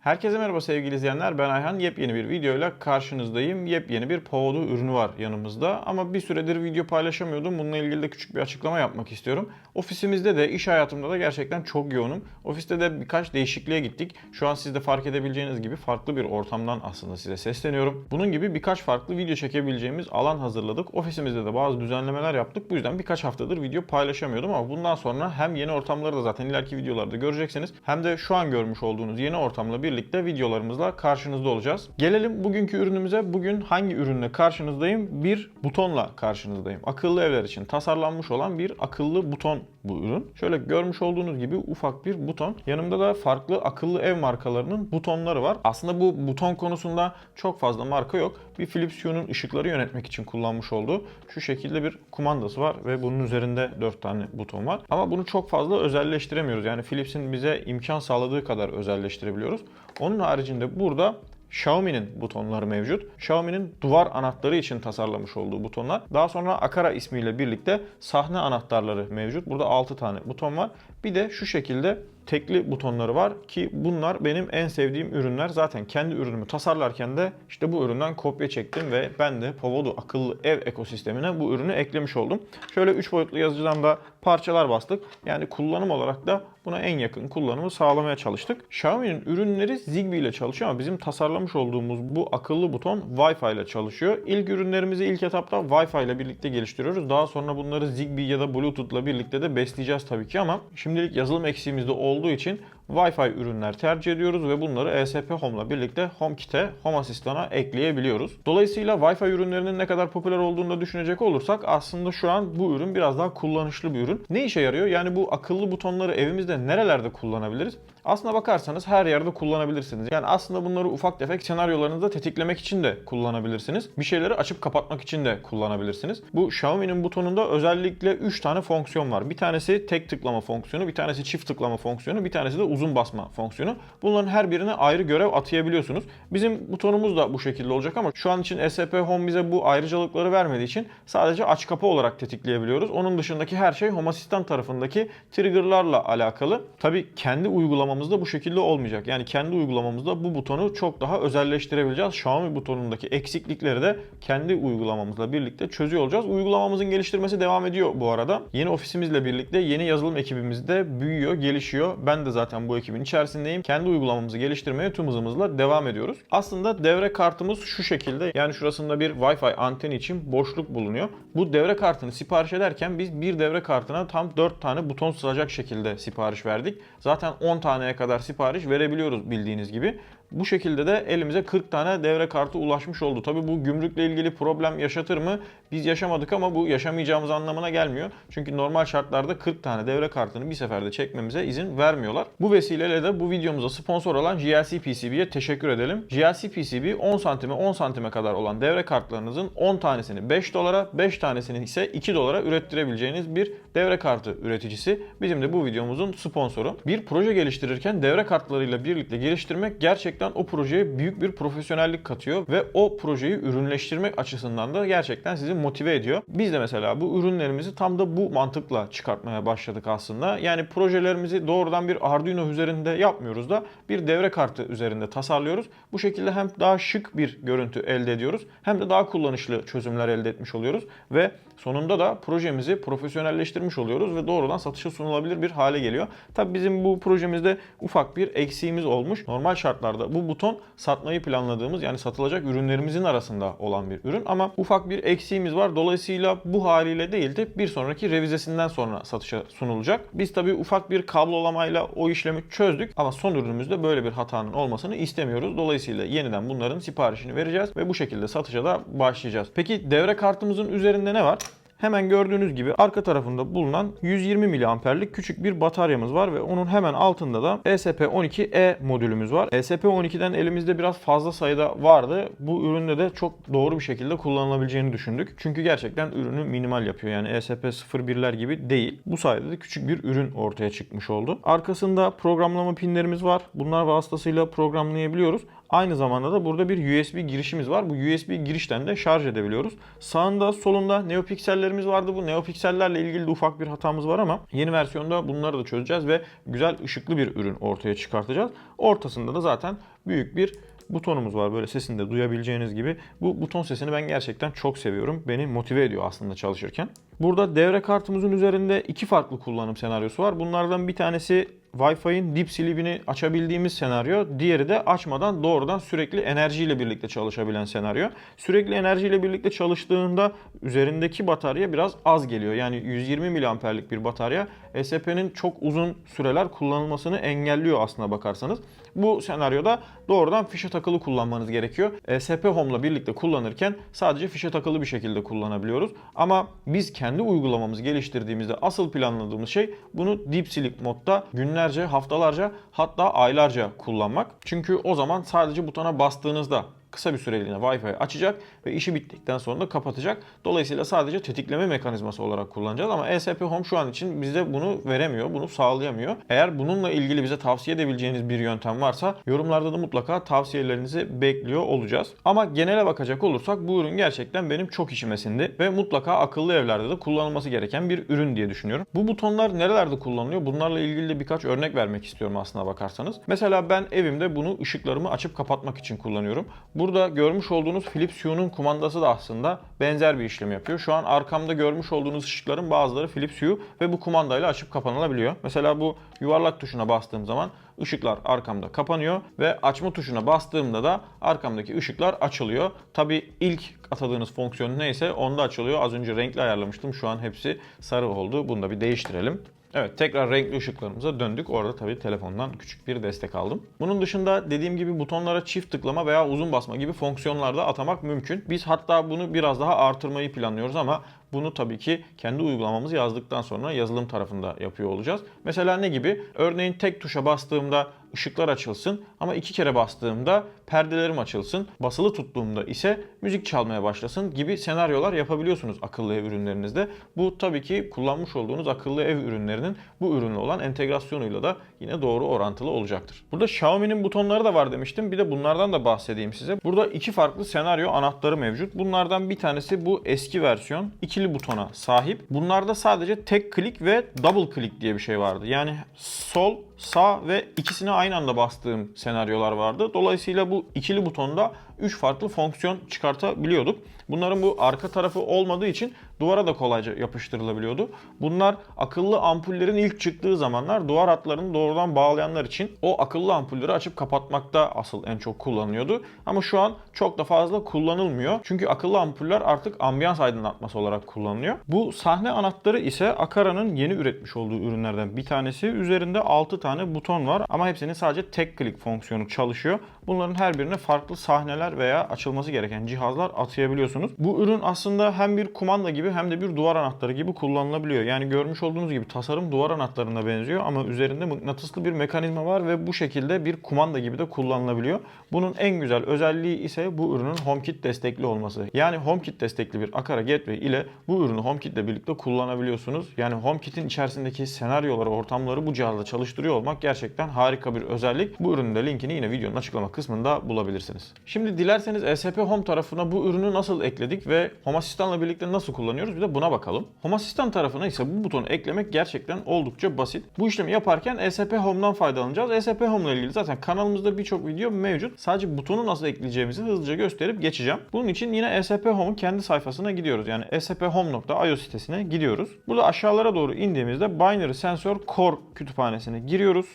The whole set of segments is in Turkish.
Herkese merhaba sevgili izleyenler. Ben Ayhan. Yepyeni bir videoyla karşınızdayım. Yepyeni bir Poğdu ürünü var yanımızda. Ama bir süredir video paylaşamıyordum. Bununla ilgili de küçük bir açıklama yapmak istiyorum. Ofisimizde de, iş hayatımda da gerçekten çok yoğunum. Ofiste de birkaç değişikliğe gittik. Şu an siz de fark edebileceğiniz gibi farklı bir ortamdan aslında size sesleniyorum. Bunun gibi birkaç farklı video çekebileceğimiz alan hazırladık. Ofisimizde de bazı düzenlemeler yaptık. Bu yüzden birkaç haftadır video paylaşamıyordum ama bundan sonra hem yeni ortamları da zaten ileriki videolarda göreceksiniz. Hem de şu an görmüş olduğunuz yeni ortamla birlikte videolarımızla karşınızda olacağız. Gelelim bugünkü ürünümüze. Bugün hangi ürünle karşınızdayım? Bir butonla karşınızdayım. Akıllı evler için tasarlanmış olan bir akıllı buton bu ürün. Şöyle görmüş olduğunuz gibi ufak bir buton. Yanımda da farklı akıllı ev markalarının butonları var. Aslında bu buton konusunda çok fazla marka yok. Bir Philips Hue'nun ışıkları yönetmek için kullanmış olduğu şu şekilde bir kumandası var ve bunun üzerinde 4 tane buton var. Ama bunu çok fazla özelleştiremiyoruz. Yani Philips'in bize imkan sağladığı kadar özelleştirebiliyoruz. Onun haricinde burada Xiaomi'nin butonları mevcut. Xiaomi'nin duvar anahtarı için tasarlamış olduğu butonlar. Daha sonra Akara ismiyle birlikte sahne anahtarları mevcut. Burada 6 tane buton var. Bir de şu şekilde tekli butonları var ki bunlar benim en sevdiğim ürünler. Zaten kendi ürünümü tasarlarken de işte bu üründen kopya çektim ve ben de Povodo akıllı ev ekosistemine bu ürünü eklemiş oldum. Şöyle 3 boyutlu yazıcıdan da parçalar bastık. Yani kullanım olarak da buna en yakın kullanımı sağlamaya çalıştık. Xiaomi'nin ürünleri Zigbee ile çalışıyor ama bizim tasarlamış olduğumuz bu akıllı buton Wi-Fi ile çalışıyor. İlk ürünlerimizi ilk etapta Wi-Fi ile birlikte geliştiriyoruz. Daha sonra bunları Zigbee ya da Bluetooth ile birlikte de besleyeceğiz tabii ki ama şimdilik yazılım eksiğimizde olduğu için Wi-Fi ürünler tercih ediyoruz ve bunları ESP Home ile birlikte HomeKit'e, Home Asistan'a ekleyebiliyoruz. Dolayısıyla Wi-Fi ürünlerinin ne kadar popüler olduğunu da düşünecek olursak aslında şu an bu ürün biraz daha kullanışlı bir ürün. Ne işe yarıyor? Yani bu akıllı butonları evimizde nerelerde kullanabiliriz? Aslına bakarsanız her yerde kullanabilirsiniz. Yani aslında bunları ufak tefek senaryolarınızda tetiklemek için de kullanabilirsiniz. Bir şeyleri açıp kapatmak için de kullanabilirsiniz. Bu Xiaomi'nin butonunda özellikle 3 tane fonksiyon var. Bir tanesi tek tıklama fonksiyonu, bir tanesi çift tıklama fonksiyonu, bir tanesi de uzun basma fonksiyonu. Bunların her birine ayrı görev atayabiliyorsunuz. Bizim butonumuz da bu şekilde olacak ama şu an için SP Home bize bu ayrıcalıkları vermediği için sadece aç kapa olarak tetikleyebiliyoruz. Onun dışındaki her şey Home Assistant tarafındaki triggerlarla alakalı. Tabii kendi uygulamamızda bu şekilde olmayacak. Yani kendi uygulamamızda bu butonu çok daha özelleştirebileceğiz. Xiaomi butonundaki eksiklikleri de kendi uygulamamızla birlikte çözüyor olacağız. Uygulamamızın geliştirmesi devam ediyor bu arada. Yeni ofisimizle birlikte yeni yazılım ekibimiz de büyüyor, gelişiyor. Ben de zaten bu ekibin içerisindeyim. Kendi uygulamamızı geliştirmeye tüm hızımızla devam ediyoruz. Aslında devre kartımız şu şekilde. Yani şurasında bir Wi-Fi anteni için boşluk bulunuyor. Bu devre kartını sipariş ederken biz bir devre kartına tam 4 tane buton sığacak şekilde sipariş verdik. Zaten 10 taneye kadar sipariş verebiliyoruz bildiğiniz gibi. Bu şekilde de elimize 40 tane devre kartı ulaşmış oldu. Tabi bu gümrükle ilgili problem yaşatır mı? Biz yaşamadık ama bu yaşamayacağımız anlamına gelmiyor. Çünkü normal şartlarda 40 tane devre kartını bir seferde çekmemize izin vermiyorlar. Bu vesileyle de bu videomuza sponsor olan GLC PCB'ye teşekkür edelim. GLC PCB 10 santime 10 santime kadar olan devre kartlarınızın 10 tanesini 5 dolara, 5 tanesini ise 2 dolara ürettirebileceğiniz bir devre kartı üreticisi. Bizim de bu videomuzun sponsoru. Bir proje geliştirirken devre kartlarıyla birlikte geliştirmek gerçekten o projeye büyük bir profesyonellik katıyor ve o projeyi ürünleştirmek açısından da gerçekten sizi motive ediyor. Biz de mesela bu ürünlerimizi tam da bu mantıkla çıkartmaya başladık aslında. Yani projelerimizi doğrudan bir Arduino üzerinde yapmıyoruz da bir devre kartı üzerinde tasarlıyoruz. Bu şekilde hem daha şık bir görüntü elde ediyoruz hem de daha kullanışlı çözümler elde etmiş oluyoruz ve sonunda da projemizi profesyonelleştirmiş oluyoruz ve doğrudan satışa sunulabilir bir hale geliyor. Tabi bizim bu projemizde ufak bir eksiğimiz olmuş. Normal şartlarda bu buton satmayı planladığımız yani satılacak ürünlerimizin arasında olan bir ürün ama ufak bir eksiğimiz var. Dolayısıyla bu haliyle değil de bir sonraki revizesinden sonra satışa sunulacak. Biz tabi ufak bir kablolamayla o işlemi çözdük ama son ürünümüzde böyle bir hatanın olmasını istemiyoruz. Dolayısıyla yeniden bunların siparişini vereceğiz ve bu şekilde satışa da başlayacağız. Peki devre kartımızın üzerinde ne var? Hemen gördüğünüz gibi arka tarafında bulunan 120 miliamperlik küçük bir bataryamız var ve onun hemen altında da ESP12E modülümüz var. ESP12'den elimizde biraz fazla sayıda vardı. Bu üründe de çok doğru bir şekilde kullanılabileceğini düşündük. Çünkü gerçekten ürünü minimal yapıyor. Yani ESP01'ler gibi değil. Bu sayede de küçük bir ürün ortaya çıkmış oldu. Arkasında programlama pinlerimiz var. Bunlar vasıtasıyla programlayabiliyoruz. Aynı zamanda da burada bir USB girişimiz var. Bu USB girişten de şarj edebiliyoruz. Sağında solunda NeoPixel'lerin piksellerimiz vardı. Bu neopiksellerle ilgili de ufak bir hatamız var ama yeni versiyonda bunları da çözeceğiz ve güzel ışıklı bir ürün ortaya çıkartacağız. Ortasında da zaten büyük bir butonumuz var. Böyle sesini de duyabileceğiniz gibi. Bu buton sesini ben gerçekten çok seviyorum. Beni motive ediyor aslında çalışırken. Burada devre kartımızın üzerinde iki farklı kullanım senaryosu var. Bunlardan bir tanesi Wi-Fi'nin dip sleep'ini açabildiğimiz senaryo. Diğeri de açmadan doğrudan sürekli enerjiyle birlikte çalışabilen senaryo. Sürekli enerjiyle birlikte çalıştığında üzerindeki batarya biraz az geliyor. Yani 120 miliamperlik bir batarya ESP'nin çok uzun süreler kullanılmasını engelliyor aslına bakarsanız. Bu senaryoda doğrudan fişe takılı kullanmanız gerekiyor. ESP Home'la birlikte kullanırken sadece fişe takılı bir şekilde kullanabiliyoruz. Ama biz kendi uygulamamızı geliştirdiğimizde asıl planladığımız şey bunu Deep Sleep modda günlerce, haftalarca hatta aylarca kullanmak. Çünkü o zaman sadece butona bastığınızda kısa bir süreliğine Wi-Fi açacak ve işi bittikten sonra da kapatacak. Dolayısıyla sadece tetikleme mekanizması olarak kullanacağız ama ESP Home şu an için bize bunu veremiyor, bunu sağlayamıyor. Eğer bununla ilgili bize tavsiye edebileceğiniz bir yöntem varsa yorumlarda da mutlaka tavsiyelerinizi bekliyor olacağız. Ama genele bakacak olursak bu ürün gerçekten benim çok işime sindi ve mutlaka akıllı evlerde de kullanılması gereken bir ürün diye düşünüyorum. Bu butonlar nerelerde kullanılıyor? Bunlarla ilgili de birkaç örnek vermek istiyorum aslına bakarsanız. Mesela ben evimde bunu ışıklarımı açıp kapatmak için kullanıyorum. Burada görmüş olduğunuz Philips Hue'nun kumandası da aslında benzer bir işlem yapıyor. Şu an arkamda görmüş olduğunuz ışıkların bazıları Philips Hue ve bu kumandayla açıp kapanılabiliyor. Mesela bu yuvarlak tuşuna bastığım zaman ışıklar arkamda kapanıyor ve açma tuşuna bastığımda da arkamdaki ışıklar açılıyor. Tabi ilk atadığınız fonksiyon neyse onda açılıyor. Az önce renkli ayarlamıştım. Şu an hepsi sarı oldu. Bunu da bir değiştirelim. Evet tekrar renkli ışıklarımıza döndük. Orada tabii telefondan küçük bir destek aldım. Bunun dışında dediğim gibi butonlara çift tıklama veya uzun basma gibi fonksiyonlarda atamak mümkün. Biz hatta bunu biraz daha artırmayı planlıyoruz ama bunu tabii ki kendi uygulamamızı yazdıktan sonra yazılım tarafında yapıyor olacağız. Mesela ne gibi? Örneğin tek tuşa bastığımda ışıklar açılsın ama iki kere bastığımda perdelerim açılsın. Basılı tuttuğumda ise müzik çalmaya başlasın gibi senaryolar yapabiliyorsunuz akıllı ev ürünlerinizde. Bu tabii ki kullanmış olduğunuz akıllı ev ürünlerinin bu ürünle olan entegrasyonuyla da yine doğru orantılı olacaktır. Burada Xiaomi'nin butonları da var demiştim. Bir de bunlardan da bahsedeyim size. Burada iki farklı senaryo anahtarı mevcut. Bunlardan bir tanesi bu eski versiyon. ikili butona sahip. Bunlarda sadece tek klik ve double klik diye bir şey vardı. Yani sol, sağ ve ikisini aynı anda bastığım senaryolar vardı. Dolayısıyla bu ikili butonda 3 farklı fonksiyon çıkartabiliyorduk. Bunların bu arka tarafı olmadığı için duvara da kolayca yapıştırılabiliyordu. Bunlar akıllı ampullerin ilk çıktığı zamanlar duvar hatlarını doğrudan bağlayanlar için o akıllı ampulleri açıp kapatmakta asıl en çok kullanılıyordu. Ama şu an çok da fazla kullanılmıyor. Çünkü akıllı ampuller artık ambiyans aydınlatması olarak kullanılıyor. Bu sahne anahtarı ise Akara'nın yeni üretmiş olduğu ürünlerden bir tanesi. Üzerinde 6 tane buton var ama hepsinin sadece tek klik fonksiyonu çalışıyor. Bunların her birine farklı sahneler veya açılması gereken cihazlar atayabiliyorsunuz. Bu ürün aslında hem bir kumanda gibi hem de bir duvar anahtarı gibi kullanılabiliyor. Yani görmüş olduğunuz gibi tasarım duvar anahtarına benziyor ama üzerinde mıknatıslı bir mekanizma var ve bu şekilde bir kumanda gibi de kullanılabiliyor. Bunun en güzel özelliği ise bu ürünün HomeKit destekli olması. Yani HomeKit destekli bir Akara Gateway ile bu ürünü HomeKit ile birlikte kullanabiliyorsunuz. Yani HomeKit'in içerisindeki senaryoları, ortamları bu cihazda çalıştırıyor olmak gerçekten harika bir özellik. Bu ürünün de linkini yine videonun açıklama kısmında bulabilirsiniz. Şimdi dilerseniz ESP Home tarafına bu ürünü nasıl ekledik ve Home Asistan'la birlikte nasıl kullanıyoruz bir de buna bakalım. Home Asistan tarafına ise bu butonu eklemek gerçekten oldukça basit. Bu işlemi yaparken ESP Home'dan faydalanacağız. ESP Home ile ilgili zaten kanalımızda birçok video mevcut. Sadece butonu nasıl ekleyeceğimizi hızlıca gösterip geçeceğim. Bunun için yine ESP Home'un kendi sayfasına gidiyoruz. Yani esphome.io sitesine gidiyoruz. Burada aşağılara doğru indiğimizde Binary Sensor Core kütüphanesine giriyoruz.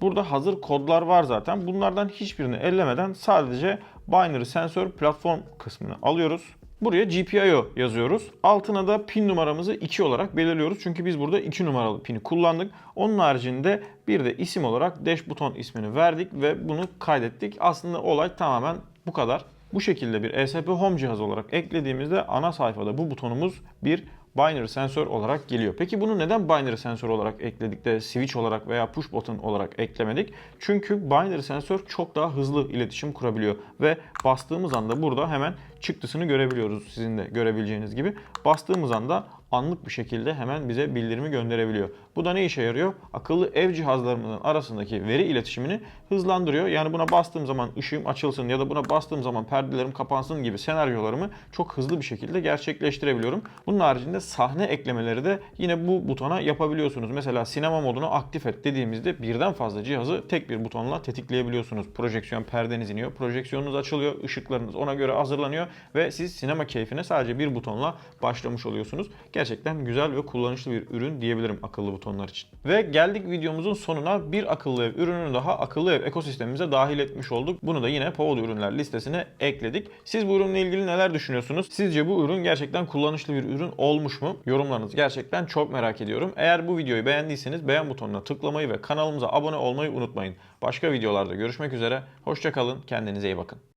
Burada hazır kodlar var zaten. Bunlardan hiçbirini ellemeden sadece Binary Sensor platform kısmını alıyoruz. Buraya GPIO yazıyoruz. Altına da pin numaramızı 2 olarak belirliyoruz. Çünkü biz burada 2 numaralı pini kullandık. Onun haricinde bir de isim olarak dash buton ismini verdik ve bunu kaydettik. Aslında olay tamamen bu kadar. Bu şekilde bir ESP Home cihazı olarak eklediğimizde ana sayfada bu butonumuz bir binary sensör olarak geliyor. Peki bunu neden binary sensör olarak ekledik de switch olarak veya push button olarak eklemedik? Çünkü binary sensör çok daha hızlı iletişim kurabiliyor ve bastığımız anda burada hemen çıktısını görebiliyoruz sizin de görebileceğiniz gibi. Bastığımız anda anlık bir şekilde hemen bize bildirimi gönderebiliyor. Bu da ne işe yarıyor? Akıllı ev cihazlarımızın arasındaki veri iletişimini hızlandırıyor. Yani buna bastığım zaman ışığım açılsın ya da buna bastığım zaman perdelerim kapansın gibi senaryolarımı çok hızlı bir şekilde gerçekleştirebiliyorum. Bunun haricinde sahne eklemeleri de yine bu butona yapabiliyorsunuz. Mesela sinema modunu aktif et dediğimizde birden fazla cihazı tek bir butonla tetikleyebiliyorsunuz. Projeksiyon perdeniz iniyor, projeksiyonunuz açılıyor, ışıklarınız ona göre hazırlanıyor ve siz sinema keyfine sadece bir butonla başlamış oluyorsunuz. Gerçekten güzel ve kullanışlı bir ürün diyebilirim akıllı butonlar için. Ve geldik videomuzun sonuna bir akıllı ev ürününü daha akıllı ev ekosistemimize dahil etmiş olduk. Bunu da yine Powell ürünler listesine ekledik. Siz bu ürünle ilgili neler düşünüyorsunuz? Sizce bu ürün gerçekten kullanışlı bir ürün olmuş mu? Yorumlarınızı gerçekten çok merak ediyorum. Eğer bu videoyu beğendiyseniz beğen butonuna tıklamayı ve kanalımıza abone olmayı unutmayın. Başka videolarda görüşmek üzere. Hoşçakalın. Kendinize iyi bakın.